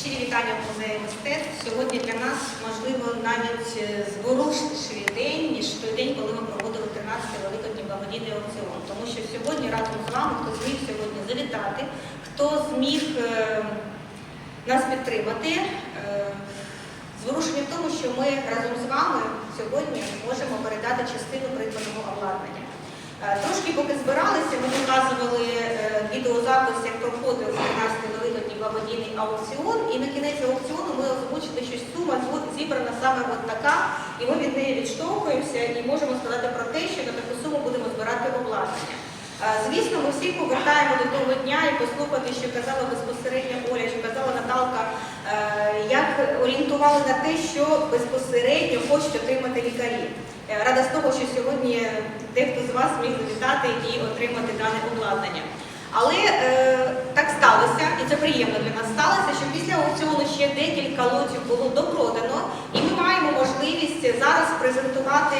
Щирі вітання в музеї мистецтв. Сьогодні для нас можливо навіть е, зворушливіший день, ніж той день, коли ми проводили 13-й великодній благодійний аукціон. Тому що сьогодні разом з вами, хто зміг сьогодні завітати, хто зміг е, нас підтримати. е, Зворушення в тому, що ми разом з вами сьогодні можемо передати частину придбаного обладнання. Трошки поки збиралися, ми показували відеозапис, як проходив 13-й великодній благодійний аукціон, і на кінець аукціону ми озвучили, що сума зібрана саме от така, і ми від неї відштовхуємося і можемо сказати про те, що на таку суму будемо збирати обладнання. Е, Звісно, ми всіх повертаємо до того дня і послухати, що казала безпосередньо Оля, що казала Наталка, е, як орієнтували на те, що безпосередньо хочуть отримати лікарі. Е, Рада з того, що сьогодні дехто з вас міг завітати і отримати дане обладнання. Але е, так сталося, і це приємно для нас сталося, що після аукціону ще декілька лотів було допродано, і ми маємо можливість зараз презентувати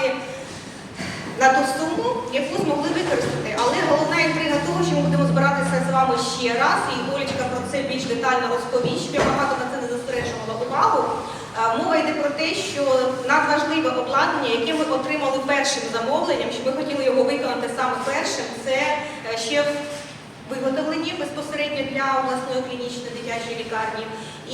на ту суму, яку змогли використати. Але головна інтрига того, що ми будемо збиратися з вами ще раз, і Олечка про це більш детально розповість, я багато на це не зосереджувала увагу. Е, Мова йде про те, що надважливе обладнання, яке ми отримали першим замовленням, що ми хотіли його виконати саме першим, це е, ще виготовлені безпосередньо для обласної клінічної дитячої лікарні.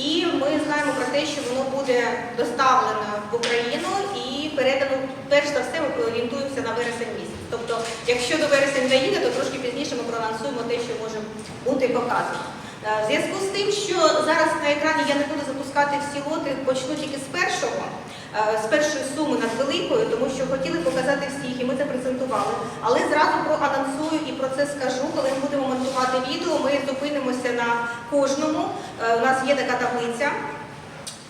І ми знаємо про те, що воно буде доставлено в Україну і передано, перш за все, ми орієнтуємося на вересень місяць. Тобто, якщо до вересень доїде, то трошки пізніше ми проанонсуємо те, що може бути показано. Е, В зв'язку з тим, що зараз на екрані я не буду запускати всі лоти, почну тільки з першого, з першої суми над великою, тому що хотіли показати всіх, і ми це презентували. Але зразу проанонсую і про це скажу, коли ми будемо монтувати відео, ми зупинимося на кожному. Е, У нас є така таблиця,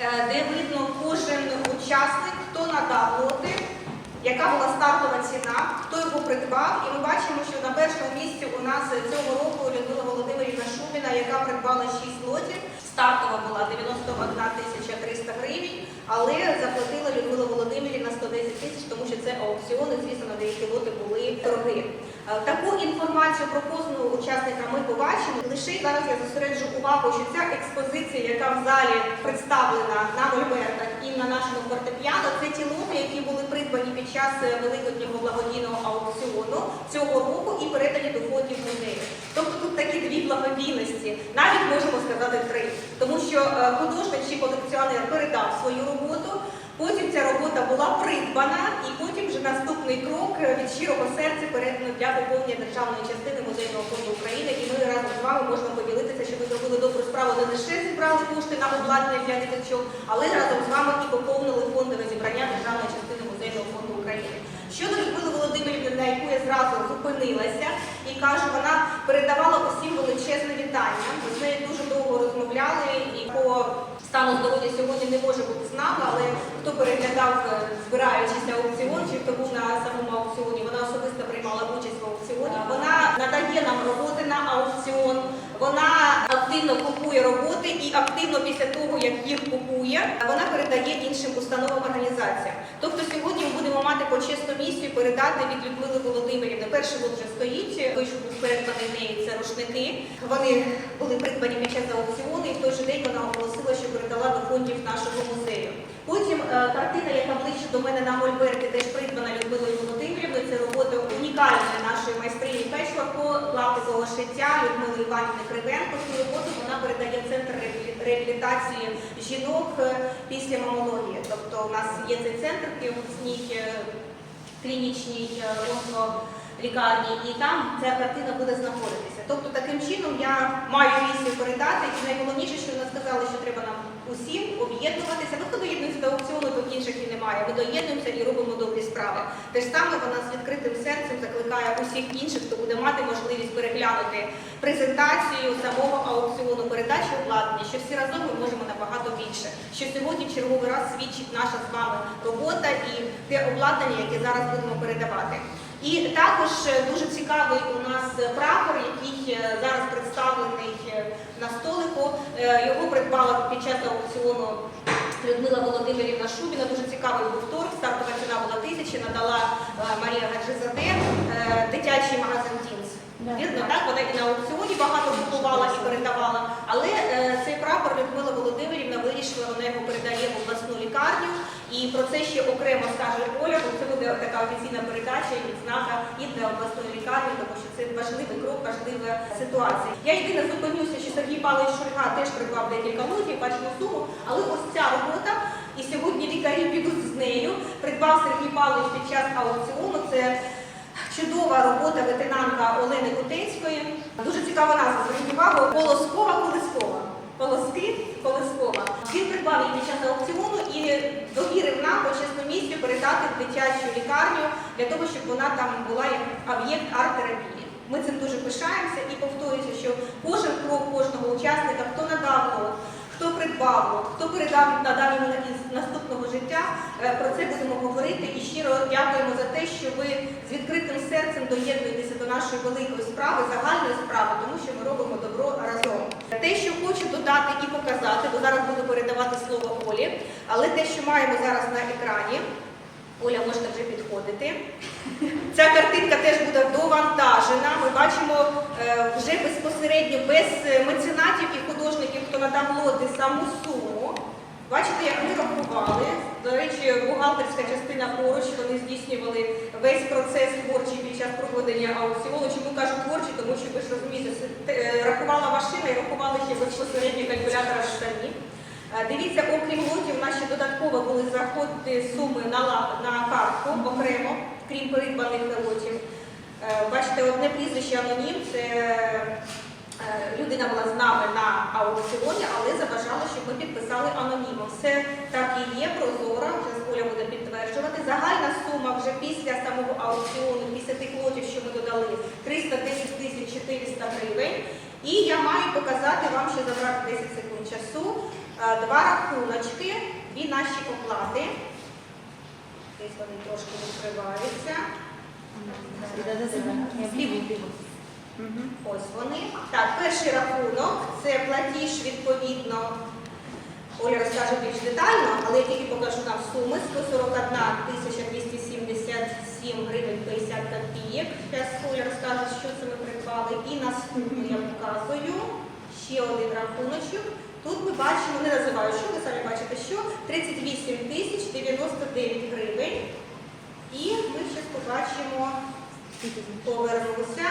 е, де видно кожен учасник, хто надав лоти, яка була стартова ціна, хто його придбав. І ми бачимо, що на першому місці у нас цього року Людмила Володимирівна Шубіна, яка придбала 6 лотів. Стартова була 91 тисяча 300 гривень, але заплатила Людмила Володимирівна 110 тисяч, тому що це аукціони, звісно, на деякі лоти були торги. Е, Таку інформацію про кожного учасника ми побачимо. Лише зараз я зосереджу увагу, що ця експозиція, яка в залі представлена на мольбертах і на нашому фортепіано, це ті лоти, які були придбані під час е, великоднього благодійного аукціону цього року і передані до фондів музею. Тобто тут такі дві благодійності, навіть можемо сказати три, тому що е, художник чи колекціонер передав свою роботу. Потім ця робота була придбана, і потім вже наступний крок е, від щирого серця передано для поповнення державної частини музейного фонду України. І ми разом з вами можемо поділитися, що ми зробили добру справу не лише зібрали кошти на обладнання для діточок, але разом з вами і поповнили фондове зібрання державної частини музейного фонду України. Щодо Людмили Володимирівни, на яку я зразу зупинилася, і кажу, вона передавала усім величезне вітання. Ми з нею дуже довго розмовляли і по стану здоров'я сьогодні не може бути з нами, але хто переглядав, е, збираючись на аукціон, чи хто був на самому аукціоні, вона особисто приймала участь в аукціоні. Вона надає нам роботи на аукціон. Вона активно купує роботи і активно після того, як їх купує, вона передає іншим установам організаціям. Тобто сьогодні ми будемо мати почесну місію передати від Людмили Володимирівни. Перший лот вже стоїть, той, що був неї, це рушники. Вони були придбані під час аукціону, і в той же день вона оголосила, що передала до фондів нашого музею. Потім е, картина, яка ближче до мене на Мольберті, теж придбана Людмилою Володимирівною. Це робота унікальної нашої майстрині печворку, клаптикового шиття Людмили Іванівни Кривенко. Цю роботу вона передає центр реабілітації жінок е, після мамології. Тобто у нас є цей центр е, клінічній е, онколікарні, і там ця картина буде знаходитися. Тобто таким чином я маю місію передати, і найголовніше, що вона сказала, що треба нам усім об'єднуватися. Ну, хто доєднується до аукціону, то інших і немає. Ми доєднуємося і робимо добрі справи. Те ж саме вона з відкритим серцем закликає усіх інших, хто буде мати можливість переглянути презентацію самого аукціону, передачі обладнання, що всі разом ми можемо набагато більше. Що сьогодні черговий раз свідчить наша з вами робота і те обладнання, яке зараз будемо передавати. І також е, дуже цікавий у нас прапор, який е, зараз представлений е, на столику. Його придбала під час аукціону Людмила Володимирівна Шубіна. Дуже цікавий був торг. Стартова ціна була тисяча, надала Марія Гаджизаде, дитячий магазин Тінс. Вірно, так? Вона і на аукціоні багато купувала і передавала. Але цей прапор Людмила Володимирівна вирішила, вона його передає в обласну лікарню. І про це ще окремо скаже Оля, бо це буде така офіційна передача і відзнака і для обласної лікарні, тому що це важливий крок, важлива ситуація. Я єдине зупинюся, що Сергій Павлович Шульга теж придбав декілька лотів, бачимо суму, але ось ця робота, і сьогодні лікарі підуть з нею. Придбав Сергій Павлович під час аукціону. Це Чудова робота ветеринанка Олени Кутецької. Дуже цікава назва. Зверніть увагу. Колоскова колискова. Колоски колискова. Він придбав її під час аукціону і довірив нам почесну місію передати в дитячу лікарню для того, щоб вона там була як об'єкт арт-терапії. Ми цим дуже пишаємося і повторюся, що кожен крок кожного учасника, хто надав лот, хто придбав хто передав надав йому на- наступного життя, е, про це будемо говорити і щиро дякуємо за те, що ви з відкритим серцем доєднуєтеся до нашої великої справи, загальної справи, тому що ми робимо добро разом. Те, що хочу додати і показати, бо зараз буду передавати слово Олі, але те, що маємо зараз на екрані, Оля, можна вже підходити. Ця картинка теж буде довантажена. Ми бачимо е, вже безпосередньо без меценатів і художників, хто надав лоти саму суму. Бачите, як ми рахували. До речі, бухгалтерська частина поруч, вони здійснювали весь процес творчий під час проведення аукціону. Чому кажу творчий? Тому що ви ж розумієте, рахувала машина і рахували ще безпосередньо калькулятора самі. Е, Дивіться, окрім лотів, у нас ще додатково були заходити суми на, на картку окремо, крім придбаних лотів. Е, Бачите, одне прізвище анонім, це людина була з нами на аукціоні, але забажала, щоб ми підписали анонімом. Все так і є, прозоро, зараз Оля буде підтверджувати. Загальна сума вже після самого аукціону, після тих лотів, що ми додали, 310 тисяч 400 гривень. І я маю показати вам, ще забрати 10 секунд часу, е, два рахуночки, дві наші оплати. Десь вони трошки відкриваються. Ось вони. Так, перший рахунок це платіж відповідно. Оля розкаже більш детально, але я тільки покажу нам суми 141 тисяча 277 гривень 50 копійок. Зараз Оля розкаже, що це ми придбали. І наступну я показую ще один рахуночок. Тут ми бачимо, не називаю, що ви самі бачите, що 38 тисяч 99 гривень. І ми ще побачимо, повернуся.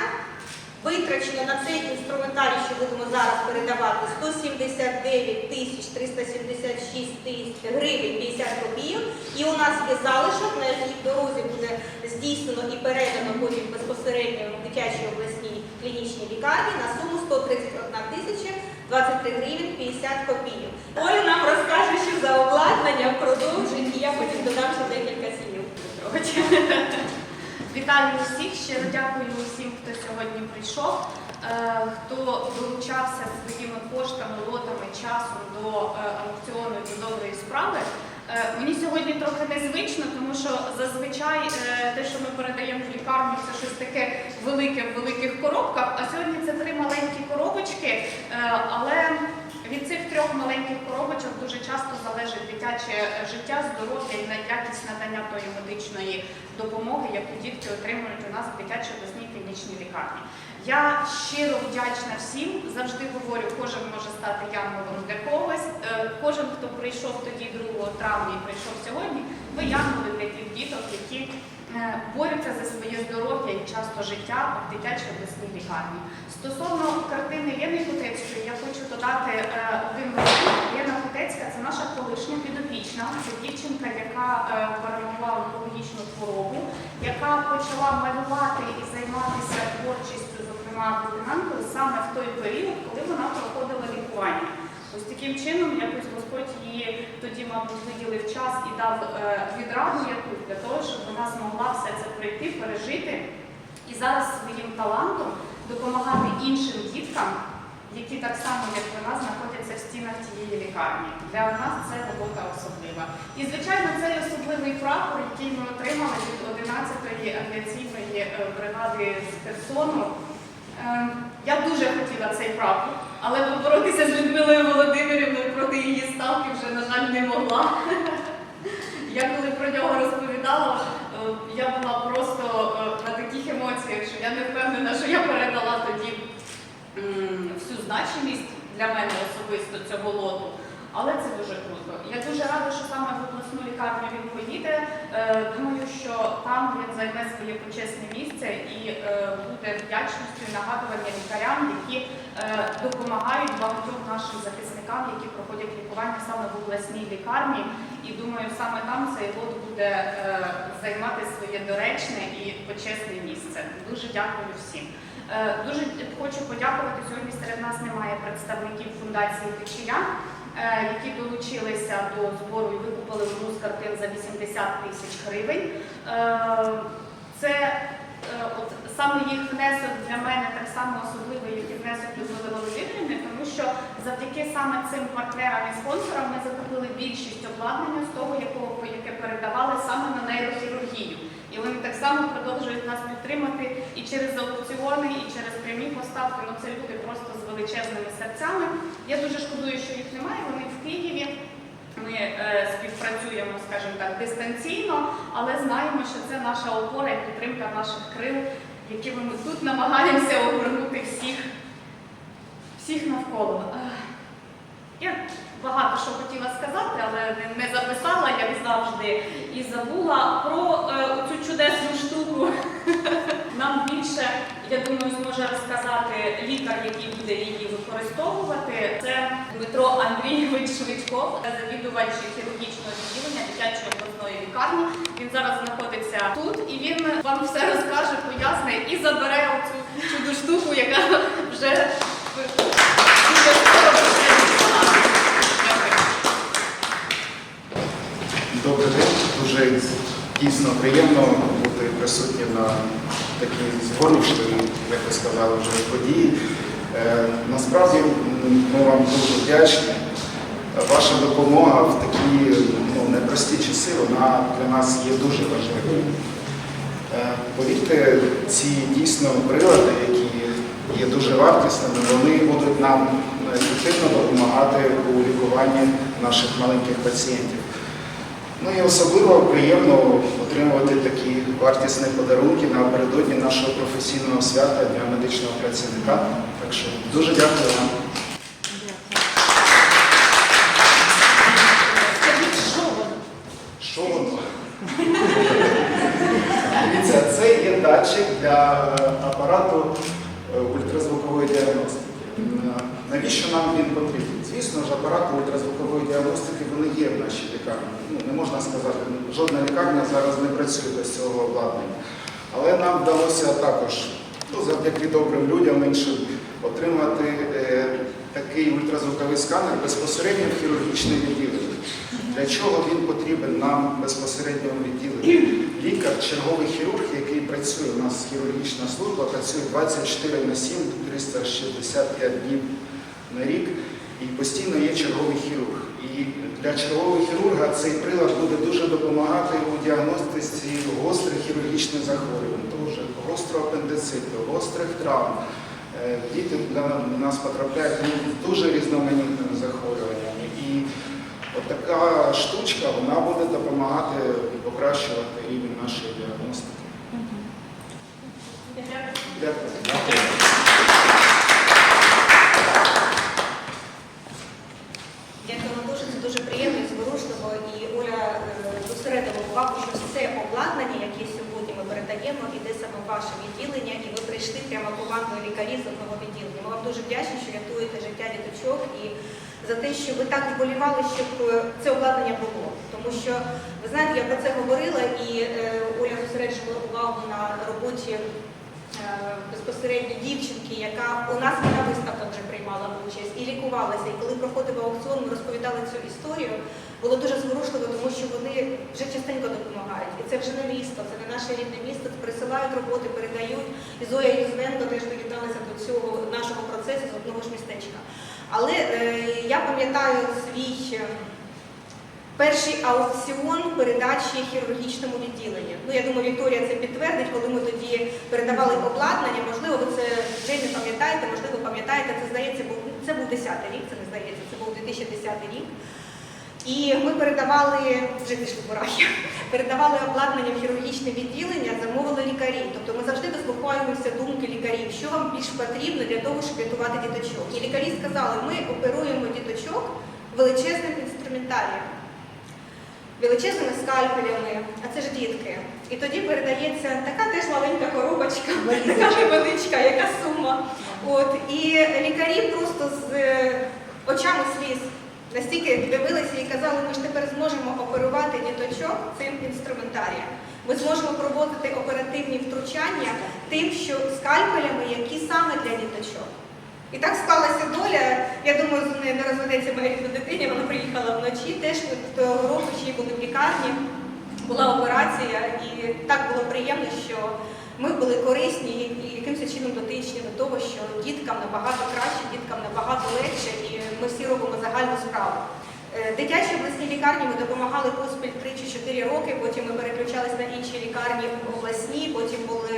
Витрачено на цей інструментарій, що будемо зараз передавати, 179 тисяч 376 тисяч гривень 50 копійок. І у нас є залишок, на якій дорозі буде здійснено і передано потім безпосередньо в дитячій обласній клінічній лікарні на суму 131 тисяча 23 гривень 50 копійок. Оля нам розкаже, що за обладнання продовжить, і я потім додам ще декілька слів. Вітаю усіх, щиро дякую усім, хто сьогодні прийшов, е, хто долучався своїми коштами, лотами, часом до е, аукціону до доброї справи. Е, Мені сьогодні трохи незвично, тому що зазвичай те, що ми передаємо в лікарню, це щось таке велике в великих коробках. А сьогодні це три маленькі коробочки, але цих трьох маленьких коробочок дуже часто залежить дитяче е, життя, здоров'я і на- якість надання тої медичної допомоги, яку дітки отримують у нас в дитячій обласній клінічній лікарні. Я щиро вдячна всім. Завжди говорю, кожен може стати янголом для когось. Е, Кожен, хто прийшов тоді 2 травня і прийшов сьогодні, ви янголи для тих діток, які борються за своє здоров'я і часто життя в дитячій обласній лікарні. Стосовно картини Єни Кутецької, я хочу додати е, один випадок. Єна Кутецька це наша колишня підопічна. Це дівчинка, яка е, перемогла онкологічну хворобу, яка почала малювати і займатися творчістю, зокрема ветеринаркою, саме в той період, коли вона проходила лікування. Ось таким чином якось Господь її тоді, мабуть, виділив час і дав е, відраду якусь для того, щоб вона змогла все це пройти, пережити і зараз своїм талантом допомагати іншим діткам, які так само, як вона, знаходяться в стінах тієї лікарні. Для нас це робота особлива. І, звичайно, цей особливий прапор, який ми отримали від 11-ї авіаційної е, бригади з Херсону. Е, Я дуже хотіла цей прапор, але поборотися з Людмилою Володимирівною проти її ставки вже, на жаль, не могла. Я коли про нього розповідала, е, я була просто е, на таких емоціях, що я не впевнена, що я передала тоді всю значимість для мене особисто цього лоту. Але це дуже круто. Я дуже рада, що саме в обласну лікарню він поїде. Е, Думаю, що там він займе своє почесне місце і е, буде вдячністю нагадування лікарям, які е, допомагають багатьом нашим захисникам, які проходять лікування саме в обласній лікарні. І думаю, саме там цей лот буде займати своє доречне і почесне місце. Дуже дякую всім. Дуже хочу подякувати. Сьогодні серед нас немає представників фундації Течія, які долучилися до збору і викупили одну з картин за 80 тисяч гривень. Е, Це е, от саме їх внесок для мене так само особливий, як і внесок Людмили Володимирівни, тому що завдяки саме цим партнерам і спонсорам ми закупили більшість обладнання з того, якого яке передавали саме на нейрохірургію. І вони так само продовжують нас підтримати і через аукціони, і через прямі поставки. Ну це люди просто з величезними серцями. Я дуже шкодую, що їх немає. Вони в Києві. Ми е, співпрацюємо, скажімо так, дистанційно, але знаємо, що це наша опора і підтримка наших крил, якими ми тут намагаємося огорнути всіх, всіх навколо. Ех, Я багато що хотіла сказати, але не- записала, як завжди, і забула про е, цю чудесну штуку. Нам більше, я думаю, зможе розказати лікар, який буде її використовувати. Це Дмитро Андрійович Швидков, завідувач хірургічного відділення дитячої обласної лікарні. Він зараз знаходиться тут і він вам все розкаже, поясне і забере оцю чуду штуку, яка вже дуже скоро буде відбуватися. Дякую. Добрий день. Дуже дійсно приємно бути присутнім на такій згорнішній, як ви сказали, вже події. Е, Насправді ми вам дуже вдячні. Ваша допомога в такі ну, непрості часи вона для нас є дуже важливою. Е, Повірте, ці дійсно прилади, які є дуже вартісними, вони будуть нам ефективно допомагати у лікуванні наших маленьких пацієнтів. Ну і особливо приємно отримувати такі вартісні подарунки напередодні нашого професійного свята Дня медичного працівника. Так що дуже дякую вам. Що воно? Дивіться, це є датчик для апарату е, ультразвукової діагностики. Е, Навіщо нам він потрібен? Звісно ж, апарати ультразвукової діагностики вони є в нашій лікарні. Ну, не можна сказати, жодна лікарня зараз не працює без цього обладнання. Але нам вдалося також, ну, завдяки добрим людям іншим, отримати е, такий ультразвуковий сканер безпосередньо в хірургічне відділення. Для чого він потрібен нам безпосередньо в відділенні? Лікар, черговий хірург, який працює, у нас хірургічна служба, працює 24 на 7, 365 днів на рік, і постійно є черговий хірург. І для чергового хірурга цей прилад буде дуже допомагати у діагностиці гострих хірургічних захворювань, дуже гострого апендициту, гострих травм. Е, Діти до нас потрапляють ну, з дуже різноманітними захворюваннями. І от така штучка вона буде допомагати покращувати рівень нашої діагностики. Дякую. Дякую вам дуже, це дуже приємно і зворушливо. І Оля е, зосередила увагу, що все обладнання, яке сьогодні ми передаємо, іде саме в ваше відділення, і ви прийшли прямо командою лікарів з одного відділення. Ми вам дуже вдячні, що рятуєте життя діточок і за те, що ви так вболівали, щоб е, це обладнання було. Тому що, ви знаєте, я про це говорила, і е, Оля зосереджувала увагу на роботі е, безпосередньо дівчинки, яка у нас на виставках вже приймала участь і лікувалася. І коли проходив аукціон, ми розповідали цю історію. Було дуже зворушливо, тому що вони вже частенько допомагають. І це вже не місто, це не наше рідне місто. Присилають роботи, передають. І Зоя Юзненко теж доєдналася до цього нашого процесу з одного ж містечка. Але е, я пам'ятаю свій. е, Перший аукціон передачі хірургічному відділенню. Ну, я думаю, Вікторія це підтвердить, коли ми тоді передавали обладнання. Можливо, ви це вже не пам'ятаєте, можливо, пам'ятаєте. Це здається, був це був 10 рік, це не здається, це був 2010 рік. І ми передавали, вже пішли порахи, передавали обладнання в хірургічне відділення, замовили лікарі. Тобто ми завжди дослухаємося думки лікарів, що вам більш потрібно для того, щоб рятувати діточок. Сказали, ми оперуємо діточок величезним інструментарієм, величезними скальпелями, а це ж дітки. І тоді передається така теж маленька коробочка, така невеличка, яка сума. От, і лікарі просто з е, очами сліз настільки дивилися і казали, ми ж тепер зможемо оперувати діточок цим інструментарієм. Ми зможемо проводити оперативні втручання тим, що скальпелями, які саме для діточок. І так склалася доля. Я думаю, з нею не розведеться моя дитиня. Вона приїхала вночі. Теж того року ще й були в лікарні. Була операція, і так було приємно, що ми були корисні і якимось чином дотичні до того, що діткам набагато краще, діткам набагато легше, і ми всі робимо загальну справу. Е, Дитячі обласні лікарні ми допомагали поспіль 3 чи 4 роки, потім ми переключалися на інші лікарні обласні, потім була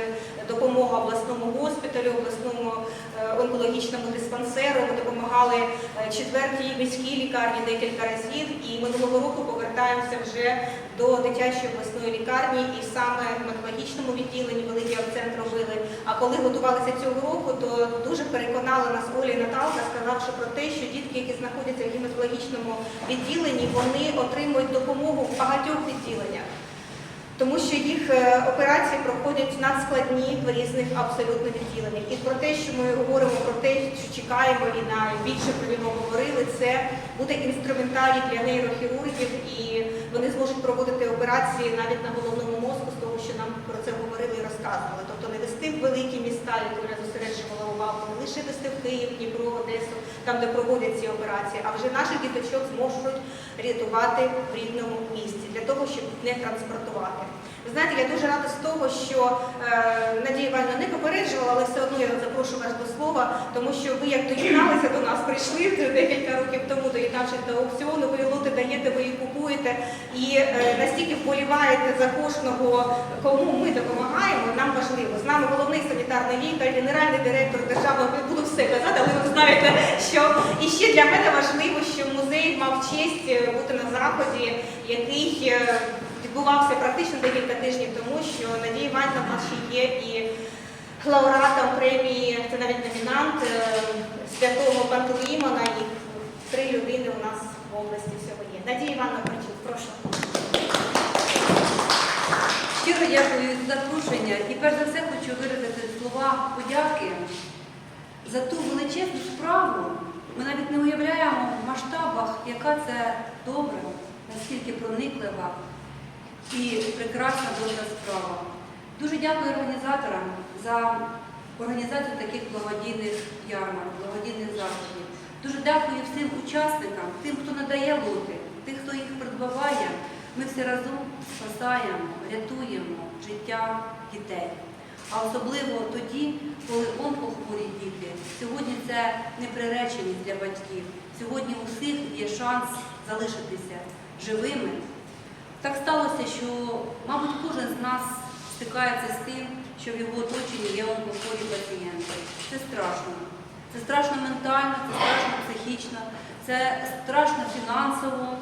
допомога обласному госпіталю, обласному е, онкологічному диспансеру. Ми допомагали е, четвертій міській лікарні декілька разів. І минулого року повертаємося вже до дитячої обласної лікарні, і саме в онкологічному відділенні великий акцент робили. А коли готувалися цього року, то дуже переконала нас Оля Наталка, сказавши про те, що дітки, які знаходяться в гематологічному відділенні, вони отримують допомогу в багатьох відділеннях. Тому що їх е, операції проходять надскладні в різних абсолютно відділеннях. І про те, що ми говоримо про те, що чекаємо, і найбільше про нього говорили, це буде інструментарій для нейрохірургів, і вони зможуть проводити операції навіть на головному мозку, з того, що нам про це говорили і розказували. Тобто не вести в великі міста, як Оля зосереджувала увагу, не лише вести в Київ, Дніпро, Одесу, там, де проводять ці операції, а вже наших діточок зможуть рятувати в рідному місці для того, щоб не транспортувати. Ви знаєте, я дуже рада з того, що е, Надія Івановна не попереджувала, але все одно я запрошую вас до слова, тому що ви як доєдналися до нас, прийшли декілька років тому, доєднавшись до аукціону, ви лоти даєте, ви їх купуєте і е, настільки вболіваєте за кожного, кому ми допомагаємо, нам важливо. З нами головний санітарний лікар, генеральний директор державного я буду все казати, але ви знаєте, що і ще для мене важливо, що музей мав честь е, бути на заході, який е, відбувався практично декілька тижнів тому, що Надія Іванівна в нас ще є і лауреатом премії, це навіть номінант святого Пантелеймона, і три людини у нас в області всього є. Надія Івановна Причук, прошу. Щиро дякую за запрошення і перш за все хочу виразити слова подяки за ту величезну справу. Ми навіть не уявляємо в масштабах, яка це добра, наскільки прониклива і прекрасна добра справа. Дуже дякую організаторам за організацію таких благодійних ярмарок, благодійних заходів. Дуже дякую всім учасникам, тим, хто надає лоти, тим, хто їх придбаває. Ми всі разом спасаємо, рятуємо життя дітей. А особливо тоді, коли онкохворі діти. Сьогодні це неприреченість для батьків. Сьогодні у всіх є шанс залишитися живими. Так сталося, що, мабуть, кожен з нас стикається з тим, що в його оточенні є онкохворі пацієнти. Це страшно. Це страшно ментально, це страшно психічно, це страшно фінансово,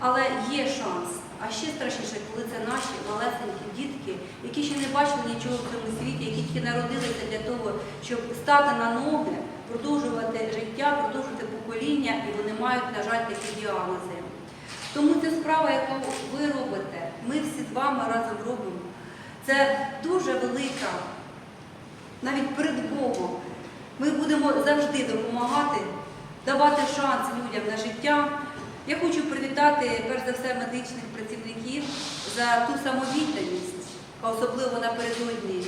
але є шанс. А ще страшніше, коли це наші малесенькі дітки, які ще не бачили нічого в цьому світі, які тільки народилися для того, щоб стати на ноги, продовжувати життя, продовжувати покоління, і вони мають, на жаль, такі діагнози. Тому ця справа, яку ви робите, ми всі з вами разом робимо, це дуже велика, навіть перед Богом. Ми будемо завжди допомагати, давати шанс людям на життя. Я хочу привітати перш за все медичних працівників за ту самовідданість, особливо напередодні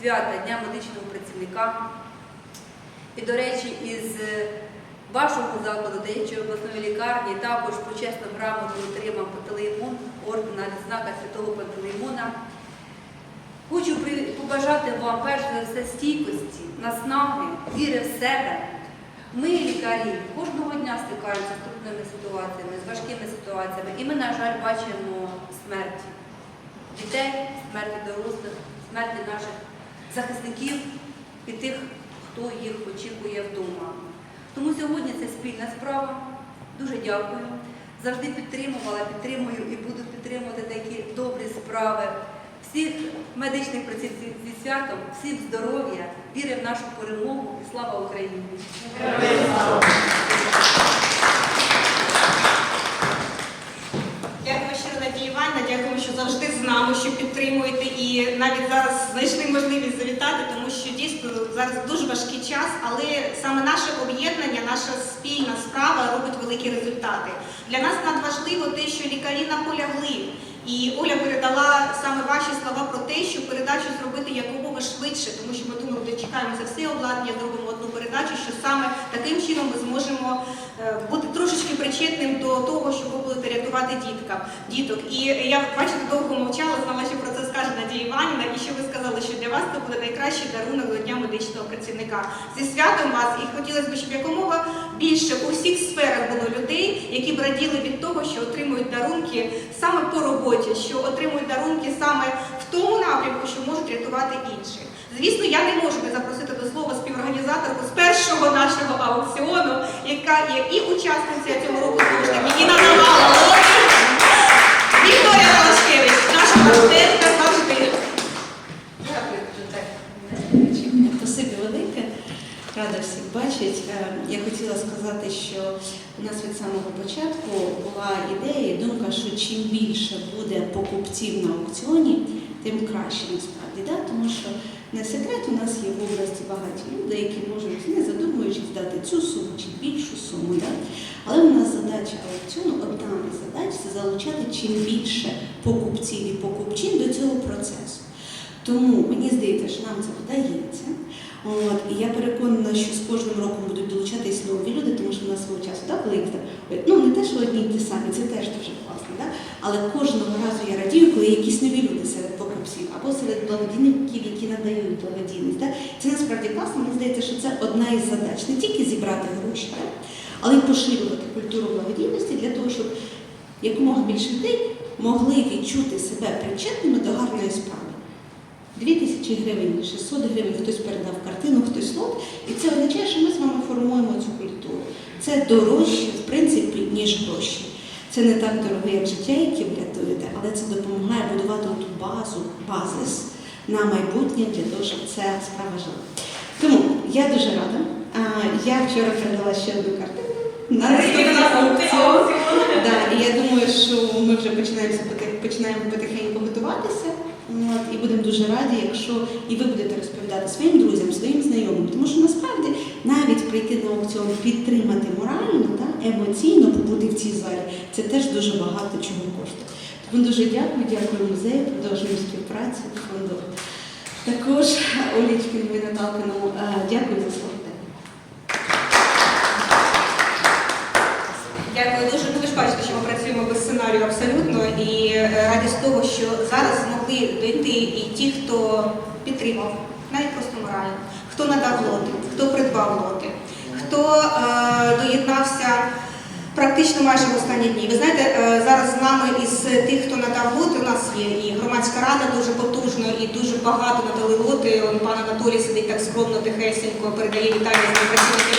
свята Дня медичного працівника. І, до речі, із вашого закладу дитячої обласної лікарні також почесну грамоту отримав Пантелеймон, ордена відзнака святого Пантелеймона. Хочу побажати вам перш за все стійкості, наснаги, віри в себе. Ми, лікарі, кожного дня стикаємося з трудними ситуаціями, з важкими ситуаціями, і ми, на жаль, бачимо смерть дітей, смерті дорослих, смерті наших захисників і тих, хто їх очікує вдома. Тому сьогодні це спільна справа. Дуже дякую. завжди підтримувала, підтримую і буду підтримувати такі добрі справи. Всіх медичних працівників зі святом, всім здоров'я, віри в нашу перемогу і слава Україні! Дякую щиро Надія Іванівна, дякую, що завжди з нами, що підтримуєте і навіть зараз знайшли можливість завітати, тому що дійсно зараз дуже важкий час, але саме наше об'єднання, наша спільна справа робить великі результати. Для нас надважливо те, що лікарі наполягли. І Оля передала саме ваші слова про те, що передачу зробити якомога швидше, тому що ми думали, дочекаємо за все обладнання, зробимо одну передачу, що саме таким чином ми зможемо е, бути трошечки причетним до того, що ви будете рятувати діткам, діток. І я бачите, довго мовчала, знала, що про це скаже Надія Іванівна, і що ви сказали, що для вас це буде найкращий дарунок до Дня медичного працівника. Зі святом вас і хотілося б, щоб якомога більше у всіх сферах було людей, які б раділи від того, що отримують дарунки саме по роботі, що отримують дарунки саме в тому напрямку, що можуть рятувати інших. Звісно, я не можу не запросити до слова співорганізаторку з першого нашого аукціону, яка є і учасниця цього року знову ж таки, і надавала. Вікторія Талашкевич, наша партнерка завжди. Дякую дуже так. Очікування. Спасибі велике. Рада всіх бачити. Е, Я хотіла сказати, що у нас від самого початку була ідея і думка, що чим більше буде покупців на аукціоні, тим краще насправді. Да? Тому що не секрет, у нас є в області багаті люди, які можуть, не задумуючись, дати цю суму чи більшу суму. Да? Але у нас задача аукціону, одна із задач це залучати чим більше покупців і покупчин до цього процесу. Тому мені здається, що нам це вдається. От, і я переконана, що з кожним роком будуть долучатись нові люди, тому що в нас свого часу, так, коли їх ну не те, що одні й ті самі, це теж дуже класно, да? але кожного разу я радію, коли є якісь нові люди серед покупців або серед благодійників, які надають благодійність. Да? Це насправді класно, мені здається, що це одна із задач не тільки зібрати гроші, да? але й поширювати культуру благодійності для того, щоб якомога більше людей могли відчути себе причетними до гарної справи. 2 тисячі гривень, 600 гривень, хтось передав картину, хтось лот. І це означає, що ми з вами формуємо цю культуру. Це дорожче, в принципі, ніж гроші. Це не так дороге, як життя, яке ви рятуєте, але це допомагає будувати ту базу, базис на майбутнє для того, щоб ця справа жила. Тому я дуже рада. Я вчора передала ще одну картину на наступний аукціон. Да, і я думаю, що ми вже починаємося потих- починаємо потихеньку готуватися. От, і будемо дуже раді, якщо і ви будете розповідати своїм друзям, своїм знайомим. Тому що насправді навіть прийти на аукціон, підтримати морально, та, емоційно побути в цій залі, це теж дуже багато чого коштує. Тому дуже дякую, дякую музею, продовжуємо співпрацю фонду. Також Олічкину і Наталкину е, дякую за слово. Дякую дуже. Бачите, що ми працюємо без сценарію абсолютно і е, раді з того, що зараз змогли дойти і ті, хто підтримав, навіть просто морально, хто надав лоти, хто придбав лоти, хто е, доєднався практично майже в останні дні. Ви знаєте, е, зараз з нами із тих, хто надав лоти, у нас є і громадська рада дуже потужно і дуже багато надали лоти. Он пан Анатолій сидить так скромно, тихесенько, передає вітання з працівників.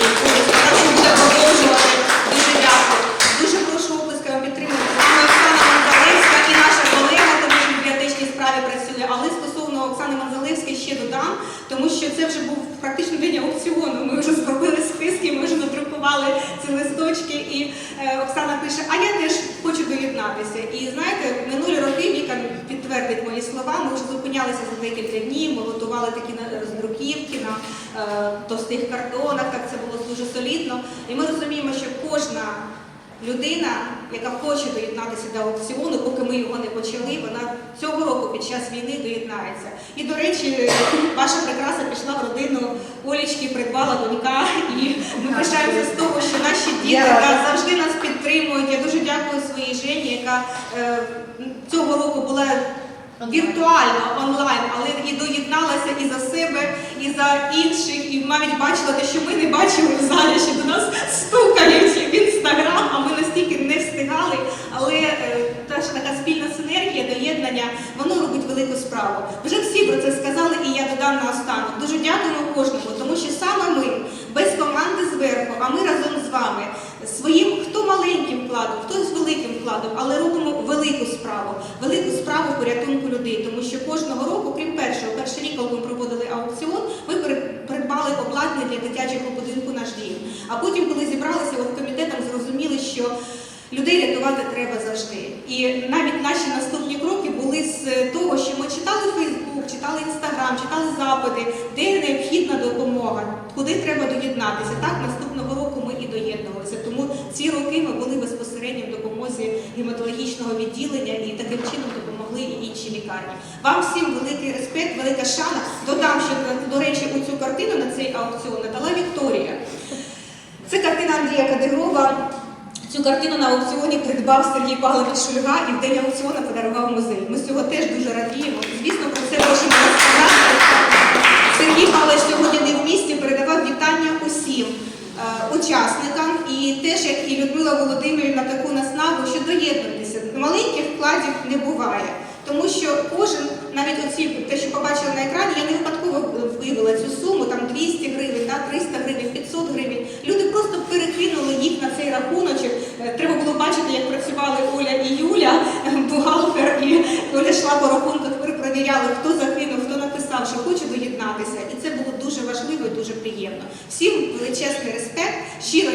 Буде продовжувати. Дуже дякую. Дуже прошу оплесками підтримати з нами Оксана Манзалевська і наша колега, тому що в бібліотечній справі працює. Але стосовно Оксани Манзалевської ще додам, тому що це вже був практично день аукціону. Ми вже зробили списки, ми вже надрукували ці листочки. І е, Оксана пише: А я теж хочу доєднатися. І знаєте, минулі роки Віка підтвердить мої слова. Ми вже зупинялися за декілька днів. Ми готували такі роздруківки на е, товстих картонах. Так це було дуже солідно. І ми розуміємо, що кожна людина, яка хоче доєднатися до аукціону, поки ми його не почали, вона цього року під час війни доєднається. І, до речі, ваша прикраса пішла в родину Олічки, придбала донька, і ми пишаємося з того, що наші діти завжди нас підтримують. Я дуже дякую своїй Жені, яка е, цього року була віртуально онлайн, але і доєдналася і за себе, і за інших, і навіть бачила те, що ми не бачили в залі, що до нас стукають в інстаграм, а ми настільки не встигали. Але ж така спільна синергія, доєднання, воно робить велику справу. Вже всі про це сказали, і я додам наостанок. Дуже дякуємо кожному, тому що саме ми без команди зверху, а ми разом з вами своїм хто маленьким вкладом, хтось з великим вкладом, але робимо велику справу, велику справу порятунку людей, тому що кожного року, крім першого, перший рік, коли ми проводили аукціон, ми придбали обладнання для дитячого будинку наш дім. А потім, коли зібралися комітетом, зрозуміли, що людей рятувати треба завжди. І навіть наші наступні кроки були з того, що ми читали Фейсбук, читали Інстаграм, читали запити, де необхідна допомога, куди треба доєднатися. Так, наступного року ми і доєднувалися. Тому ці роки ми були безпосередньо в допомозі гематологічного відділення і таким чином допомогли і інші лікарні. Вам всім великий респект, велика шана. Додам, що до речі, у цю картину на цей аукціон надала Вікторія. Це картина Андрія Кадирова. Цю картину на аукціоні придбав Сергій Павлович Шульга і в день аукціону подарував музей. Ми з цього теж дуже радіємо. Звісно, про це хочемо розказати. Сергій Павлович сьогодні не в місті передавав вітання усім е, учасникам і теж, як і Людмила Володимирівна, таку наснагу, що доєднуйтеся. Маленьких вкладів не буває. Тому що кожен, навіть оці, те, що побачили на екрані, я не випадково вивела цю суму, там 200 гривень, да, 300 гривень, 500 гривень. Люди просто перекинули їх на цей рахуночок. Е, Треба було бачити, як працювали Оля і Юля, е, бухгалтер, і Оля йшла по рахунках, перепровіряли, хто загинув, хто написав, що хоче доєднатися. І це було дуже важливо і дуже приємно. Всім величезний респект. Щиро